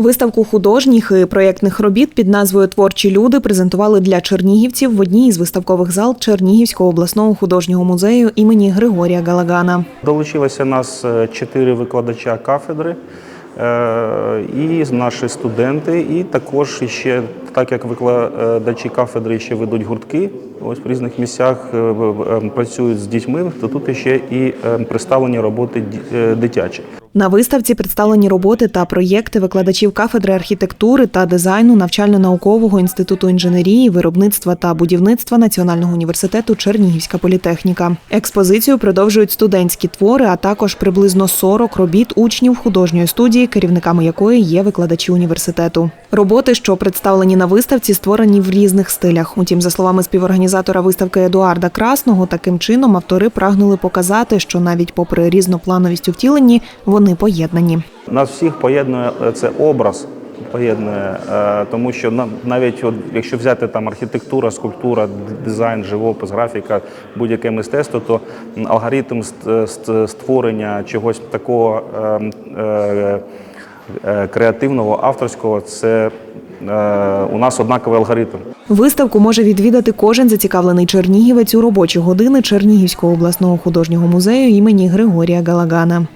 Виставку художніх і проєктних робіт під назвою Творчі люди презентували для чернігівців в одній із виставкових зал Чернігівського обласного художнього музею імені Григорія Галагана. Долучилося нас е, чотири викладача кафедри е, і наші студенти, і також ще, так як викладачі кафедри ще ведуть гуртки, ось в різних місцях е, е, працюють з дітьми, то тут ще і е, представлені роботи дитячі. На виставці представлені роботи та проєкти викладачів кафедри архітектури та дизайну навчально-наукового інституту інженерії, виробництва та будівництва Національного університету Чернігівська політехніка. Експозицію продовжують студентські твори, а також приблизно 40 робіт учнів художньої студії, керівниками якої є викладачі університету. Роботи, що представлені на виставці, створені в різних стилях. Утім, за словами співорганізатора виставки Едуарда Красного, таким чином автори прагнули показати, що навіть попри різноплановість у втіленні, вони поєднані. Нас всіх поєднує е, це образ. Поєднує, е, тому що навіть от, якщо взяти там архітектура, скульптура, дизайн, живопис, графіка, будь-яке мистецтво, то алгоритм ст- ст- створення чогось такого е, е, креативного, авторського, це у нас однаковий алгоритм. Виставку може відвідати кожен зацікавлений чернігівець у робочі години Чернігівського обласного художнього музею імені Григорія Галагана.